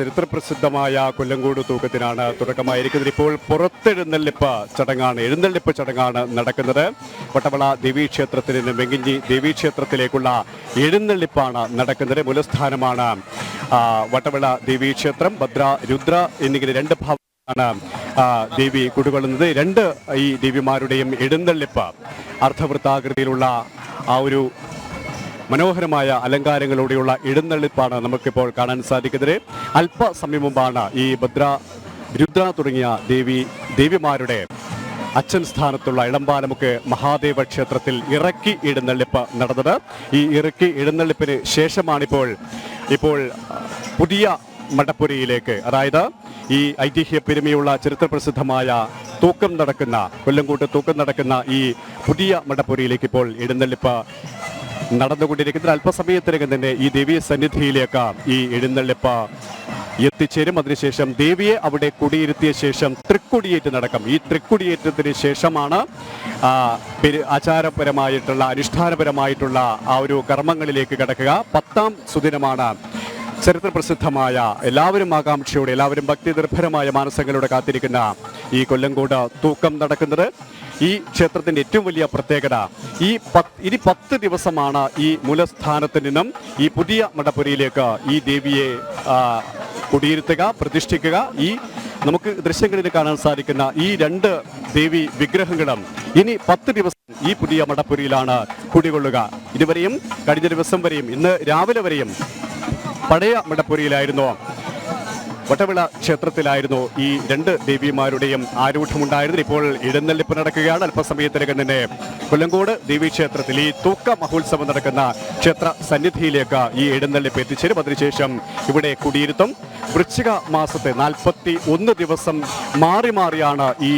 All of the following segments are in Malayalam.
ചരിത്രപ്രസിദ്ധമായ കൊല്ലങ്കോട് തൂക്കത്തിനാണ് തുടക്കമായിരിക്കുന്നത്. ഇപ്പോൾ പുറത്തെഴുന്നള്ളിപ്പ് ചടങ്ങാണ് എഴുന്നള്ളിപ്പ് ചടങ്ങാണ് നടക്കുന്നത്. വട്ടവള ദേവീക്ഷേത്രത്തിൽ നിന്ന് വെങ്കിഞ്ചി ദേവീക്ഷേത്രത്തിലേക്കുള്ള എഴുന്നള്ളിപ്പാണ് നടക്കുന്നത്. മുലസ്ഥാനമാണ് വട്ടവള ദേവീക്ഷേത്രം ഭദ്ര രുദ്ര എന്നിങ്ങനെ രണ്ട് ഭാഗമാണ് ദേവി കുടികൊള്ളുന്നത് രണ്ട് ഈ ദേവിമാരുടെയും എഴുന്നള്ളിപ്പ് അർദ്ധവൃത്താകൃതിയിലുള്ള ആ ഒരു മനോഹരമായ അലങ്കാരങ്ങളോടെയുള്ള എഴുന്നള്ളിപ്പാണ് നമുക്കിപ്പോൾ കാണാൻ സാധിക്കുന്നത്. അല്പസമയം മുമ്പാണ് ഈ ഭദ്ര രുദ്ര തുടങ്ങിയ ദേവി ദേവിമാരുടെ അച്ഛൻ സ്ഥാനത്തുള്ള ഇളമ്പാലമുക്ക് മഹാദേവ ക്ഷേത്രത്തിൽ ഇറക്കി എഴുന്നള്ളിപ്പ് നടന്നത്. ഈ ഇറക്കി എഴുന്നള്ളിപ്പിന് ശേഷമാണിപ്പോൾ ഇപ്പോൾ പുതിയ മടപ്പുരയിലേക്ക് അതായത് ഈ ഐതിഹ്യ പെരുമയുള്ള ചരിത്രപ്രസിദ്ധമായ തൂക്കം നടക്കുന്ന കൊല്ലംകോട്ട് തൂക്കം നടക്കുന്ന ഈ പുതിയ മടപ്പുരയിലേക്ക് ഇപ്പോൾ എഴുന്നള്ളിപ്പ് നടന്നുകൊണ്ടിരിക്കുന്നത്. അല്പസമയത്തിനകം തന്നെ ഈ ദേവീ സന്നിധിയിലേക്ക് ഈ എഴുന്നള്ളിപ്പ് എത്തിച്ചേരും. അതിനുശേഷം ദേവിയെ അവിടെ കുടിയിരുത്തിയ ശേഷം തൃക്കൊടിയേറ്റ് നടക്കും. ഈ തൃക്കൊടിയേറ്റത്തിന് ശേഷമാണ് ആചാരപരമായിട്ടുള്ള അനുഷ്ഠാനപരമായിട്ടുള്ള ആ ഒരു കർമ്മങ്ങളിലേക്ക് കടക്കുക. പത്താം സുദിനമാണ് ചരിത്ര പ്രസിദ്ധമായ എല്ലാവരും ആകാംക്ഷയോടെ എല്ലാവരും ഭക്തി നിർഭരമായ മാനസങ്ങളോടെ കാത്തിരിക്കുന്ന ഈ കൊല്ലങ്കോട് തൂക്കം നടക്കുന്നത്. ഈ ക്ഷേത്രത്തിന്റെ ഏറ്റവും വലിയ പ്രത്യേകത ഈ പത്ത് ഇനി പത്ത് ദിവസമാണ് ഈ മൂലസ്ഥാനത്ത് നിന്നും ഈ പുതിയ മടപ്പുരയിലേക്ക് ഈ ദേവിയെ കുടിയിരുത്തുക പ്രതിഷ്ഠിക്കുക. ഈ നമുക്ക് ദൃശ്യങ്ങളിൽ കാണാൻ സാധിക്കുന്ന ഈ രണ്ട് ദേവി വിഗ്രഹങ്ങളും ഇനി പത്ത് ദിവസം ഈ പുതിയ മടപ്പുരയിലാണ് കുടികൊള്ളുക. ഇതുവരെയും കഴിഞ്ഞ ദിവസം വരെയും ഇന്ന് രാവിലെ വരെയും പഴയ മടപ്പുരയിലായിരുന്നു വട്ടവിള ക്ഷേത്രത്തിലായിരുന്നു ഈ രണ്ട് ദേവിമാരുടെയും ആരൂഢമുണ്ടായിരുന്നത്. ഇപ്പോൾ എഴുന്നള്ളിപ്പ് നടക്കുകയാണ്. അല്പസമയത്തിനകം തന്നെ കൊല്ലങ്കോട് ദേവീക്ഷേത്രത്തിൽ ഈ തൂക്ക മഹോത്സവം നടക്കുന്ന ക്ഷേത്ര സന്നിധിയിലേക്ക് ഈ എഴുന്നള്ളിപ്പ് എത്തിച്ചേരും. അതിനുശേഷം ഇവിടെ കുടിയിരുത്തും. വൃശ്ചിക മാസത്തെ നാൽപ്പത്തി ഒന്ന് ദിവസം മാറി മാറിയാണ് ഈ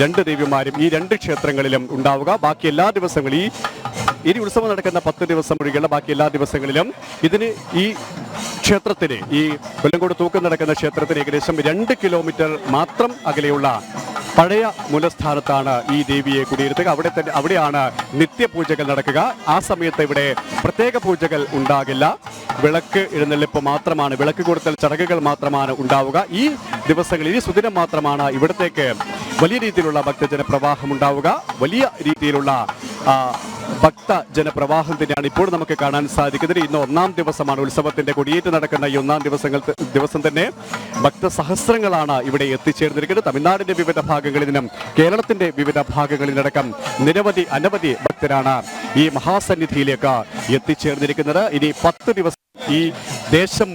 രണ്ട് ദേവിമാരും ഈ രണ്ട് ക്ഷേത്രങ്ങളിലും ഉണ്ടാവുക. ബാക്കി എല്ലാ ദിവസങ്ങളും ഈ ഇനി ഉത്സവം നടക്കുന്ന പത്ത് ദിവസം ഒഴികെയുള്ള ബാക്കി എല്ലാ ദിവസങ്ങളിലും ഇതിന് ഈ ക്ഷേത്രത്തിന് ഈ കൊല്ലങ്കോട് തൂക്കം നടക്കുന്ന ക്ഷേത്രത്തിന് ഏകദേശം രണ്ട് കിലോമീറ്റർ മാത്രം അകലെയുള്ള പഴയ മൂലസ്ഥാനത്താണ് ഈ ദേവിയെ കുടിയിരുത്തുക. അവിടെ തന്നെ അവിടെയാണ് നിത്യപൂജകൾ നടക്കുക. ആ സമയത്ത് ഇവിടെ പ്രത്യേക പൂജകൾ ഉണ്ടാകില്ല. വിളക്ക് എഴുന്നള്ളിപ്പ് മാത്രമാണ് വിളക്ക് കൊടുത്തൽ ചടങ്ങുകൾ മാത്രമാണ് ഉണ്ടാവുക. ഈ ദിവസങ്ങളിൽ ഈ സുദിനം മാത്രമാണ് ഇവിടത്തേക്ക് വലിയ രീതിയിലുള്ള ഭക്തജന പ്രവാഹം ഉണ്ടാവുക. വലിയ രീതിയിലുള്ള ഭക്ത ജനപ്രവാഹം തന്നെയാണ് ഇപ്പോൾ നമുക്ക് കാണാൻ സാധിക്കുന്നത്. ഇന്ന് ഒന്നാം ദിവസമാണ് ഉത്സവത്തിന്റെ കൊടിയേറ്റ് നടക്കുന്ന ഈ ഒന്നാം ദിവസങ്ങൾ ദിവസം തന്നെ ഭക്തസഹസ്രങ്ങളാണ് ഇവിടെ എത്തിച്ചേർന്നിരിക്കുന്നത്. തമിഴ്നാടിന്റെ വിവിധ ഭാഗങ്ങളിൽ നിന്നും കേരളത്തിന്റെ വിവിധ ഭാഗങ്ങളിൽ നിന്നടക്കം നിരവധി അനവധി ഭക്തരാണ് ഈ മഹാസന്നിധിയിലേക്ക് എത്തിച്ചേർന്നിരിക്കുന്നത്. ഇനി പത്ത് ദിവസം ഈ ദേശം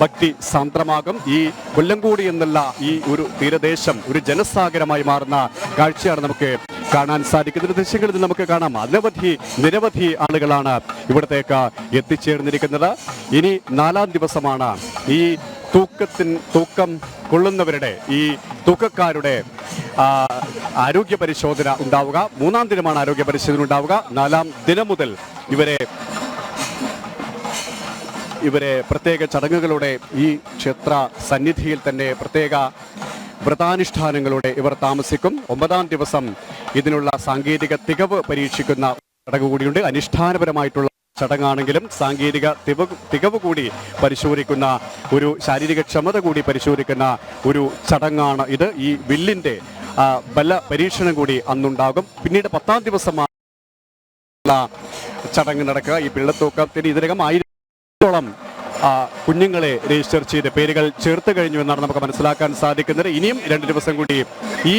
ഭക്തി സാന്ദ്രമാകും. ഈ കൊല്ലംകൂടി എന്നുള്ള ഈ ഒരു തീരദേശം ഒരു ജനസാഗരമായി മാറുന്ന കാഴ്ചയാണ് നമുക്ക് കാണാൻ സാധിക്കുന്ന ദൃശ്യങ്ങളിൽ നമുക്ക് കാണാം. അനവധി നിരവധി ആളുകളാണ് ഇവിടത്തേക്ക് എത്തിച്ചേർന്നിരിക്കുന്നത്. ഇനി നാലാം ദിവസമാണ് ഈ തൂക്കത്തിൻ തൂക്കം കൊള്ളുന്നവരുടെ ഈ തൂക്കക്കാരുടെ ആരോഗ്യ പരിശോധന ഉണ്ടാവുക. മൂന്നാം ദിനമാണ് ആരോഗ്യ പരിശോധന ഉണ്ടാവുക. നാലാം ദിനം മുതൽ ഇവരെ ഇവരെ പ്രത്യേക ചടങ്ങുകളുടെ ഈ ക്ഷേത്ര സന്നിധിയിൽ തന്നെ പ്രത്യേക വ്രതാനുഷ്ഠാനങ്ങളോടെ ഇവർ താമസിക്കും. ഒമ്പതാം ദിവസം ഇതിനുള്ള സാങ്കേതിക തികവ് പരീക്ഷിക്കുന്ന ചടങ്ങ് കൂടിയുണ്ട് അനുഷ്ഠാനപരമായിട്ടുള്ള ചടങ്ങാണെങ്കിലും സാങ്കേതിക തികവ് തികവ് കൂടി പരിശോധിക്കുന്ന ഒരു ശാരീരിക ക്ഷമത കൂടി പരിശോധിക്കുന്ന ഒരു ചടങ്ങാണ് ഇത്. ഈ വില്ലിന്റെ ബല പരീക്ഷണം കൂടി അന്നുണ്ടാകും. പിന്നീട് പത്താം ദിവസമാണ് ചടങ്ങ് നടക്കുക. ഈ പിള്ളത്തൂക്കത്തിന് ഇതിനകം ആയിരത്തോളം കുഞ്ഞുങ്ങളെ രജിസ്റ്റർ ചെയ്ത് പേരുകൾ ചേർത്ത് കഴിഞ്ഞു എന്നാണ് നമുക്ക് മനസ്സിലാക്കാൻ സാധിക്കുന്നത്. ഇനിയും രണ്ട് ദിവസം കൂടി ഈ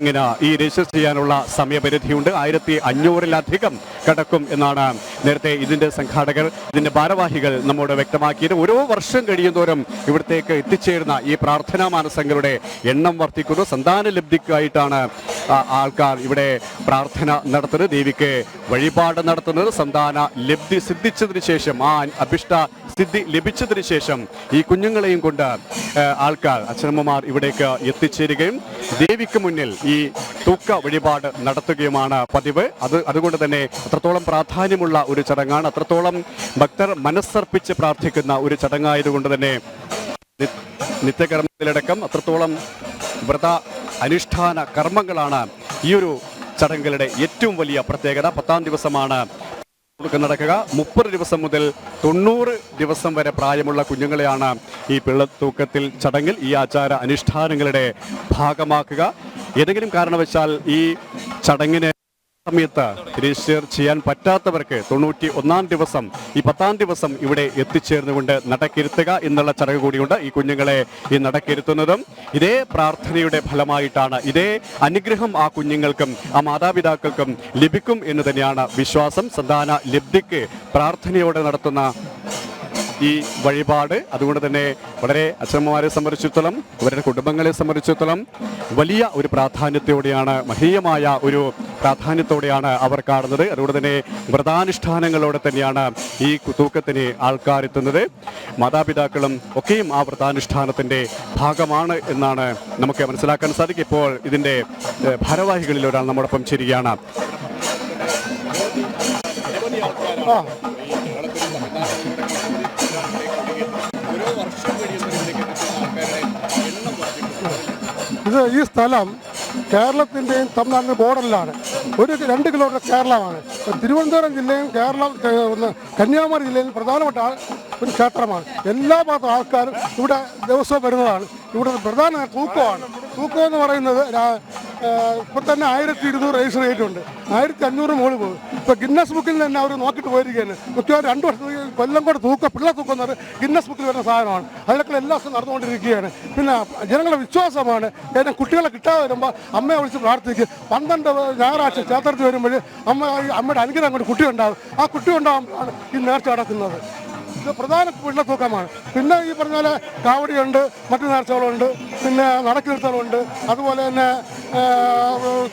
ചടങ്ങിന് ഈ രജിസ്റ്റർ ചെയ്യാനുള്ള സമയപരിധിയുണ്ട്. ആയിരത്തി അഞ്ഞൂറിലധികം കിടക്കും എന്നാണ് നേരത്തെ ഇതിന്റെ സംഘാടകർ ഇതിന്റെ ഭാരവാഹികൾ നമ്മോട് വ്യക്തമാക്കിയത്. ഓരോ വർഷം കഴിയുന്തോറും ഇവിടത്തേക്ക് എത്തിച്ചേരുന്ന ഈ പ്രാർത്ഥനാ മാനസങ്ങളുടെ എണ്ണം വർദ്ധിക്കുന്നു. സന്താന ലബ്ധിക്കായിട്ടാണ് ആൾക്കാർ ഇവിടെ പ്രാർത്ഥന നടത്തുന്നത്. ദേവിക്ക് വഴിപാട് നടത്തുന്നത്. സന്താന ലബ്ധി സിദ്ധിച്ചതിന് ശേഷം ആ അഭിഷ്ട സിദ്ധി ലഭിച്ചതിന് ശേഷം ഈ കുഞ്ഞുങ്ങളെയും കൊണ്ട് ആൾക്കാർ അച്ഛനമ്മമാർ ഇവിടേക്ക് എത്തിച്ചേരുകയും ദേവിക്ക് മുന്നിൽ തൂക്ക വഴിപാട് നടത്തുകയുമാണ് പതിവ്. അത് അതുകൊണ്ട് തന്നെ അത്രത്തോളം പ്രാധാന്യമുള്ള ഒരു ചടങ്ങാണ്. അത്രത്തോളം ഭക്തർ മനസ്സർപ്പിച്ച് പ്രാർത്ഥിക്കുന്ന ഒരു ചടങ്ങായതുകൊണ്ട് തന്നെ നിത്യകർമ്മത്തിലടക്കം അത്രത്തോളം വ്രത അനുഷ്ഠാന കർമ്മങ്ങളാണ് ഈ ഒരു ചടങ്ങുകളുടെ ഏറ്റവും വലിയ പ്രത്യേകത. പത്താം ദിവസമാണ് നടക്കുക. മുപ്പത് ദിവസം മുതൽ തൊണ്ണൂറ് ദിവസം വരെ പ്രായമുള്ള കുഞ്ഞുങ്ങളെയാണ് ഈ പിള്ളത്തൂക്കത്തിൽ ചടങ്ങിൽ ഈ ആചാര അനുഷ്ഠാനങ്ങളുടെ ഭാഗമാക്കുക. ഏതെങ്കിലും കാരണവശാൽ ഈ ചടങ്ങിന് സമയത്ത് രജിസ്റ്റർ ചെയ്യാൻ പറ്റാത്തവർക്ക് തൊണ്ണൂറ്റി ഒന്നാം ദിവസം ഈ പത്താം ദിവസം ഇവിടെ എത്തിച്ചേർന്നുകൊണ്ട് നടക്കിരുത്തുക എന്നുള്ള ചടങ്ങ് കൂടിയുണ്ട്. ഈ കുഞ്ഞുങ്ങളെ ഈ നടക്കിരുത്തുന്നതും ഇതേ പ്രാർത്ഥനയുടെ ഫലമായിട്ടാണ് ഇതേ അനുഗ്രഹം ആ കുഞ്ഞുങ്ങൾക്കും ആ മാതാപിതാക്കൾക്കും ലഭിക്കും എന്ന് തന്നെയാണ് വിശ്വാസം. സന്താന ലബ്ധിക്ക് പ്രാർത്ഥനയോടെ നടത്തുന്ന ഈ വഴിപാട്. അതുകൊണ്ട് തന്നെ വളരെ അച്ഛന്മാരെ സംബന്ധിച്ചിടത്തോളം അവരുടെ കുടുംബങ്ങളെ സംബന്ധിച്ചിടത്തോളം വലിയ ഒരു പ്രാധാന്യത്തോടെയാണ് മഹീയമായ ഒരു പ്രാധാന്യത്തോടെയാണ് അവർ കാണുന്നത്. അതുകൊണ്ട് തന്നെ വ്രതാനുഷ്ഠാനങ്ങളോടെ തന്നെയാണ് ഈ തൂക്കത്തിന് ആൾക്കാരെത്തുന്നത് മാതാപിതാക്കളും ഒക്കെയും ആ വ്രതാനുഷ്ഠാനത്തിന്റെ ഭാഗമാണ് എന്നാണ് നമുക്ക് മനസ്സിലാക്കാൻ സാധിക്കും. ഇപ്പോൾ ഇതിന്റെ ഭാരവാഹികളിൽ ഒരാൾ നമ്മോടൊപ്പം ചേരുകയാണ്. ഇത് ഈ സ്ഥലം കേരളത്തിന്റെയും തമിഴ്നാടിന്റെ ബോർഡറിലാണ്. ഒരു രണ്ട് കിലോമീറ്റർ കേരളമാണ്. തിരുവനന്തപുരം ജില്ലയും കേരളം കന്യാകുമാരി ജില്ലയിൽ പ്രധാനപ്പെട്ട ഒരു ക്ഷേത്രമാണ്. എല്ലാ ഭാഗത്തും ആൾക്കാരും ഇവിടെ ദിവസവും വരുന്നതാണ്. ഇവിടെ പ്രധാന തൂക്കമാണ്. തൂക്കം എന്ന് പറയുന്നത് ഇപ്പം തന്നെ ആയിരത്തി ഇരുന്നൂറ് രജിസ്റ്റർ ചെയ്തിട്ടുണ്ട് ആയിരത്തി അഞ്ഞൂറ് മുകളിൽ പോകും ഇപ്പം ഗിന്നസ് ബുക്കിൽ തന്നെ അവർ നോക്കിയിട്ട് പോയിരിക്കുകയാണ്. മിക്കവാറും രണ്ട് വർഷം കൊല്ലം കൂടെ തൂക്ക പിള്ള തൂക്കം ഗിന്നസ് ബുക്കിൽ വരുന്ന സാധനമാണ്. അതിലൊക്കെ എല്ലാ ദിവസവും നടന്നുകൊണ്ടിരിക്കുകയാണ്. പിന്നെ ജനങ്ങളുടെ വിശ്വാസമാണ്. കാരണം കുട്ടികളെ കിട്ടാതെ വരുമ്പോൾ അമ്മയെ വിളിച്ച് പ്രാർത്ഥിക്കും. പന്ത്രണ്ട് ഞായറാഴ്ച ക്ഷേത്രത്തിൽ വരുമ്പോൾ അമ്മ അമ്മയുടെ അനുഗ്രഹം കൊണ്ട് കുട്ടി ഉണ്ടാകും ആ കുട്ടി ഉണ്ടാകുമ്പോഴാണ് ഈ നേർച്ച നടക്കുന്നത്. ഇത് പ്രധാന പിള്ളത്തൂക്കമാണ് പിന്നെ ഈ പറഞ്ഞ പോലെ കാവടിയുണ്ട് മറ്റു നേർച്ചകളുണ്ട് പിന്നെ നടക്കിരുത്തലുണ്ട് അതുപോലെ തന്നെ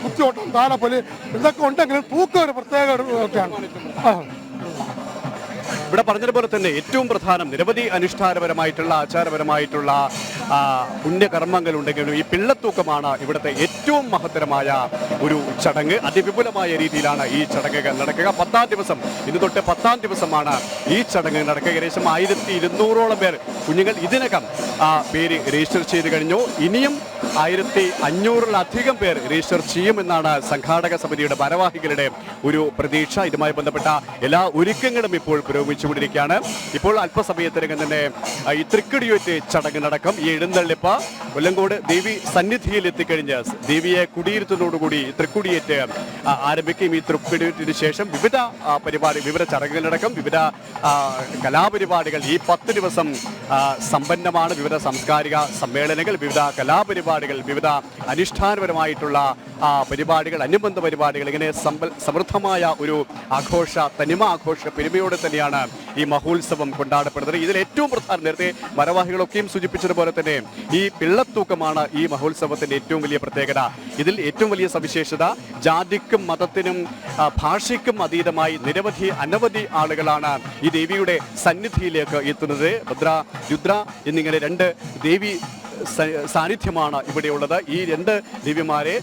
കുത്തിയോട്ടം താലപ്പൊലി ഇതൊക്കെ ഉണ്ടെങ്കിലും തൂക്കം ഒരു പ്രത്യേക ഒക്കെയാണ് ഇവിടെ പറഞ്ഞതുപോലെ തന്നെ ഏറ്റവും പ്രധാനം നിരവധി അനുഷ്ഠാനപരമായിട്ടുള്ള ആചാരപരമായിട്ടുള്ള ഉണ്ടെങ്കിലും ഈ പിള്ളത്തൂക്കമാണ് ഇവിടുത്തെ ഏറ്റവും മഹത്തരമായ ഒരു ചടങ്ങ്. അതിവിപുലമായ രീതിയിലാണ് ഈ ചടങ്ങുകൾ നടക്കുക. പത്താം ദിവസം ഇന്ന് തൊട്ട് പത്താം ദിവസമാണ് ഈ ചടങ്ങ് നടക്കുക. ഏകദേശം ആയിരത്തി ഇരുന്നൂറോളം പേർ കുഞ്ഞുങ്ങൾ ഇതിനകം പേര് രജിസ്റ്റർ ചെയ്ത് കഴിഞ്ഞു. ഇനിയും ആയിരത്തി അഞ്ഞൂറിലധികം പേർ രജിസ്റ്റർ ചെയ്യുമെന്നാണ് സംഘാടക സമിതിയുടെ ഭാരവാഹികളുടെ ഒരു പ്രതീക്ഷ. ഇതുമായി ബന്ധപ്പെട്ട എല്ലാ ഒരുക്കങ്ങളും ഇപ്പോൾ പുരോഗമിച്ചുകൊണ്ടിരിക്കുകയാണ്. ഇപ്പോൾ അല്പസമയത്തിനകം തന്നെ ഈ തൃക്കടിയേറ്റ് ചടങ്ങ് നടക്കും. ഈ എഴുന്നള്ളിപ്പ് കൊല്ലങ്കോട് ദേവി സന്നിധിയിൽ എത്തിക്കഴിഞ്ഞ് ദേവിയെ കുടിയിരുത്തുന്നതോടുകൂടി തൃക്കുടിയേറ്റ് ആരംഭിക്കും. ഈ തൃക്കുടിയേറ്റിന് ശേഷം വിവിധ പരിപാടി വിവിധ ചടങ്ങുകൾ നടക്കും. വിവിധ കലാപരിപാടികൾ ഈ പത്ത് ദിവസം സമ്പന്നമാണ്. വിവിധ സാംസ്കാരിക സമ്മേളനങ്ങൾ വിവിധ കലാപരിപാടികൾ വിവിധ അനുഷ്ഠാനപരമായിട്ടുള്ള പരിപാടികൾ അനുബന്ധ പരിപാടികൾ ഇങ്ങനെ സമൃദ്ധമായ ഒരു ആഘോഷ തനിമ ആഘോഷ പെരുമയോടെ തന്നെയാണ് ഈ മഹോത്സവം കൊണ്ടാടപ്പെടുന്നത്. ഇതിൽ ഏറ്റവും പ്രധാനം നേരത്തെ മരവാഹികളൊക്കെയും സൂചിപ്പിച്ചതുപോലെ തന്നെ ഈ പിള്ളത്തൂക്കമാണ് ഈ മഹോത്സവത്തിന്റെ ഏറ്റവും വലിയ പ്രത്യേകത. ഇതിൽ ഏറ്റവും വലിയ സവിശേഷത ജാതിക്കും മതത്തിനും ഭാഷയ്ക്കും അതീതമായി നിരവധി അനവധി ആളുകളാണ് ഈ ദേവിയുടെ സന്നിധിയിലേക്ക് എത്തുന്നത്. ഭദ്ര രുദ്ര എന്നിങ്ങനെ രണ്ട് ദേവി സാന്നിധ്യമാണ് ഇവിടെയുള്ളത്. ഈ രണ്ട് ദിവ്യമാരെ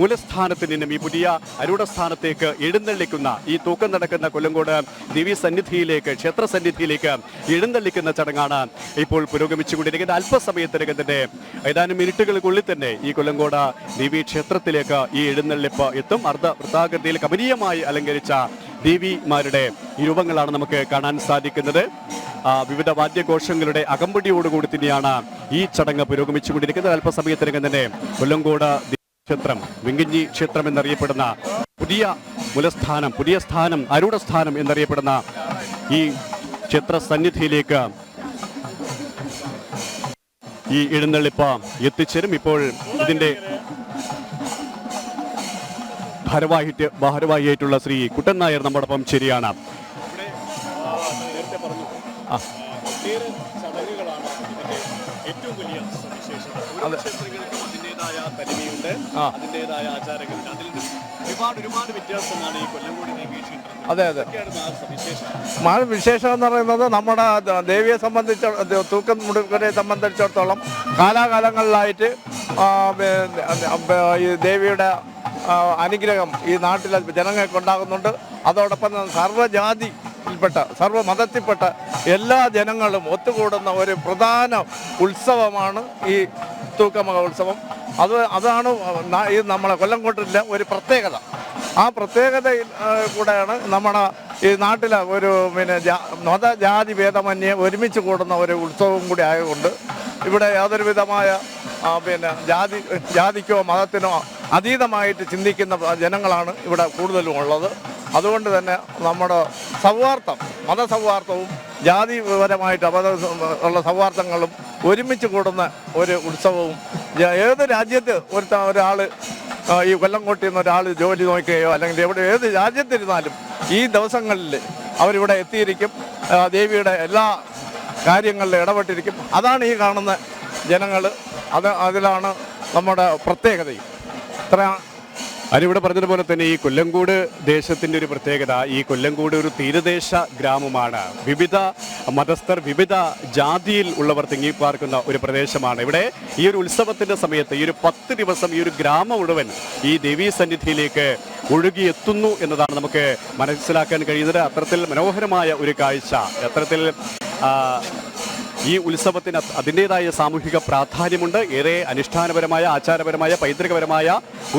മൂലസ്ഥാനത്ത് നിന്നും ഈ പുതിയ അരൂഢസ്ഥാനത്തേക്ക് എഴുന്നള്ളിക്കുന്ന ഈ തൂക്കം നടക്കുന്ന കൊല്ലങ്കോട് ദേവി സന്നിധിയിലേക്ക് ക്ഷേത്ര സന്നിധിയിലേക്ക് എഴുന്നള്ളിക്കുന്ന ചടങ്ങാണ് ഇപ്പോൾ പുരോഗമിച്ചുകൊണ്ടിരിക്കുന്നത്. അല്പസമയത്തിനകം തന്നെ ഏതാനും മിനിറ്റുകൾക്കുള്ളിൽ തന്നെ ഈ കൊല്ലങ്കോട് ദേവി ക്ഷേത്രത്തിലേക്ക് ഈ എഴുന്നള്ളിപ്പ് എത്തും. അർദ്ധ വൃത്താകൃതിയിൽ കമനീയമായി അലങ്കരിച്ച ദേവിമാരുടെ രൂപങ്ങളാണ് നമുക്ക് കാണാൻ സാധിക്കുന്നത്. വിവിധ വാദ്യഘോഷങ്ങളുടെ അകമ്പടിയോടുകൂടി തന്നെയാണ് ഈ ചടങ്ങ് പുരോഗമിച്ചുകൊണ്ടിരിക്കുന്നത്. അല്പസമയത്തിനകം തന്നെ കൊല്ലങ്കോട് ക്ഷേത്രം വെങ്കിഞ്ഞി ക്ഷേത്രം എന്നറിയപ്പെടുന്ന പുതിയ മുലസ്ഥാനം പുതിയ സ്ഥാനം അരുടസ്ഥാനം എന്നറിയപ്പെടുന്ന ഈ ക്ഷേത്ര സന്നിധിയിലേക്ക് ഈ എഴുന്നള്ളിപ്പ് എത്തിച്ചേരും. ഇപ്പോൾ ഇതിന്റെ ഭാരവാഹിറ്റ് ഭാരവാഹിയായിട്ടുള്ള ശ്രീ കുട്ടൻ നായർ നമ്മോടൊപ്പം ശരിയാണ് അതെ. അതെ മഴ വിശേഷം എന്ന് പറയുന്നത് നമ്മുടെ ദേവിയെ സംബന്ധിച്ച തൂക്കം മുടുക്കനെ സംബന്ധിച്ചിടത്തോളം കാലാകാലങ്ങളിലായിട്ട് ഈ ദേവിയുടെ അനുഗ്രഹം ഈ നാട്ടിൽ ജനങ്ങൾക്ക് ഉണ്ടാകുന്നുണ്ട്. അതോടൊപ്പം തന്നെ സർവജാതിയിൽപ്പെട്ട സർവ മതത്തിൽപ്പെട്ട എല്ലാ ജനങ്ങളും ഒത്തുകൂടുന്ന ഒരു പ്രധാന ഉത്സവമാണ് ഈ തൂക്കമക ഉത്സവം. അത് അതാണ് ഈ നമ്മളെ കൊല്ലംകോട്ടിലെ ഒരു പ്രത്യേകത. ആ പ്രത്യേകതയിൽ കൂടെയാണ് നമ്മുടെ ഈ നാട്ടിലെ ഒരു പിന്നെ മതജാതി മത ജാതി ഭേദമന്യേ ഒരുമിച്ച് കൂടുന്ന ഒരു ഉത്സവം കൂടി ആയതുകൊണ്ട് ഇവിടെ യാതൊരു വിധമായ പിന്നെ ജാതി ജാതിക്കോ മതത്തിനോ അതീതമായിട്ട് ചിന്തിക്കുന്ന ജനങ്ങളാണ് ഇവിടെ കൂടുതലും ഉള്ളത്. അതുകൊണ്ട് തന്നെ നമ്മുടെ സൗഹാർദ്ദം മതസൗഹാർദ്ദവും ജാതിപരമായിട്ട് അപത ഉള്ള സൗഹാർദ്ദങ്ങളും ഒരുമിച്ച് കൂടുന്ന ഒരു ഉത്സവവും ഏത് രാജ്യത്ത് ഒരു ഒരാൾ ഈ കൊല്ലംകോട്ടിൽ നിന്ന് ഒരാൾ ജോലി നോക്കുകയോ അല്ലെങ്കിൽ എവിടെ ഏത് രാജ്യത്തിരുന്നാലും ഈ ദിവസങ്ങളിൽ അവരിവിടെ എത്തിയിരിക്കും. ദേവിയുടെ എല്ലാ കാര്യങ്ങളിലും ഇടപെട്ടിരിക്കും. അതാണ് ഈ കാണുന്ന ജനങ്ങൾ. അത് അതിലാണ് നമ്മുടെ പ്രത്യേകതയും. ഇത്ര അതിവിടെ പറഞ്ഞതുപോലെ തന്നെ ഈ കൊല്ലങ്കോട് ദേശത്തിന്റെ ഒരു പ്രത്യേകത ഈ കൊല്ലങ്കോട് ഒരു തീരദേശ ഗ്രാമമാണ്. വിവിധ മതസ്ഥർ വിവിധ ജാതിയിൽ ഉള്ളവർ തിങ്ങിപ്പാർക്കുന്ന ഒരു പ്രദേശമാണ്. ഇവിടെ ഈ ഒരു ഉത്സവത്തിന്റെ സമയത്ത് ഈ ഒരു പത്ത് ദിവസം ഈ ഒരു ഗ്രാമം മുഴുവൻ ഈ ദേവീ സന്നിധിയിലേക്ക് ഒഴുകിയെത്തുന്നു എന്നതാണ് നമുക്ക് മനസ്സിലാക്കാൻ കഴിയുന്നത്. അത്തരത്തിൽ മനോഹരമായ ഒരു കാഴ്ച. അത്തരത്തിൽ ഈ ഉത്സവത്തിന് അത് അതിന്റെതായ സാമൂഹിക പ്രാധാന്യമുണ്ട്. ഏറെ അനുഷ്ഠാനപരമായ ആചാരപരമായ പൈതൃകപരമായ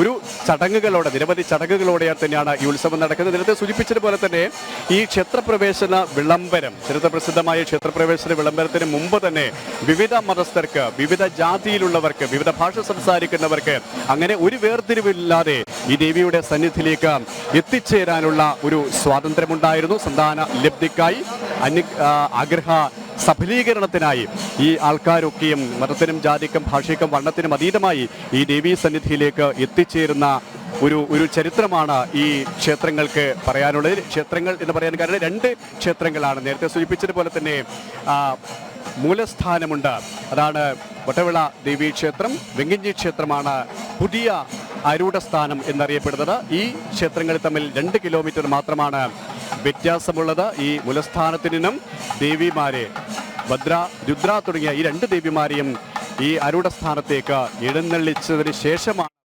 ഒരു ചടങ്ങുകളോടെ നിരവധി ചടങ്ങുകളോടെ തന്നെയാണ് ഈ ഉത്സവം നടക്കുന്നത്. നേരത്തെ സൂചിപ്പിച്ചതുപോലെ തന്നെ ഈ ക്ഷേത്രപ്രവേശന വിളംബരം ചരിത്രപ്രസിദ്ധമായ ക്ഷേത്രപ്രവേശന വിളംബരത്തിന് മുമ്പ് തന്നെ വിവിധ മതസ്ഥർക്ക് വിവിധ ജാതിയിലുള്ളവർക്ക് വിവിധ ഭാഷ സംസാരിക്കുന്നവർക്ക് അങ്ങനെ ഒരു വേർതിരിവില്ലാതെ ഈ ദേവിയുടെ സന്നിധിയിലേക്ക് എത്തിച്ചേരാനുള്ള ഒരു സ്വാതന്ത്ര്യമുണ്ടായിരുന്നു. സന്താന ലബ്ധിക്കായി അന്യ ആ, ആഗ്രഹ സഫലീകരണത്തിനായി ഈ ആൾക്കാരൊക്കെയും മതത്തിനും ജാതിക്കും ഭാഷയ്ക്കും വർണത്തിനും അതീതമായി ഈ ദേവീ സന്നിധിയിലേക്ക് എത്തിച്ചേരുന്ന ഒരു ഒരു ചരിത്രമാണ് ഈ ക്ഷേത്രങ്ങൾക്ക് പറയാനുള്ളത്. ക്ഷേത്രങ്ങൾ എന്ന് പറയാൻ കാരണം രണ്ട് ക്ഷേത്രങ്ങളാണ്. നേരത്തെ സൂചിപ്പിച്ചതുപോലെ തന്നെ മൂലസ്ഥാനമുണ്ട്. അതാണ് വട്ടവിള ദേവീ ക്ഷേത്രം വെങ്കിഞ്ചി ക്ഷേത്രമാണ് പുതിയ അരൂഢസ്ഥാനം എന്നറിയപ്പെടുന്നത്. ഈ ക്ഷേത്രങ്ങൾ തമ്മിൽ രണ്ട് കിലോമീറ്റർ മാത്രമാണ് വ്യത്യാസമുള്ളത് ഈ മൂലസ്ഥാനത്തു നിന്നും ദേവിമാരെ ഭദ്ര രുദ്ര തുടങ്ങിയ ഈ രണ്ട് ദേവിമാരെയും ഈ ആരൂഢസ്ഥാനത്തേക്ക് എഴുന്നള്ളിച്ചതിന് ശേഷമാണ്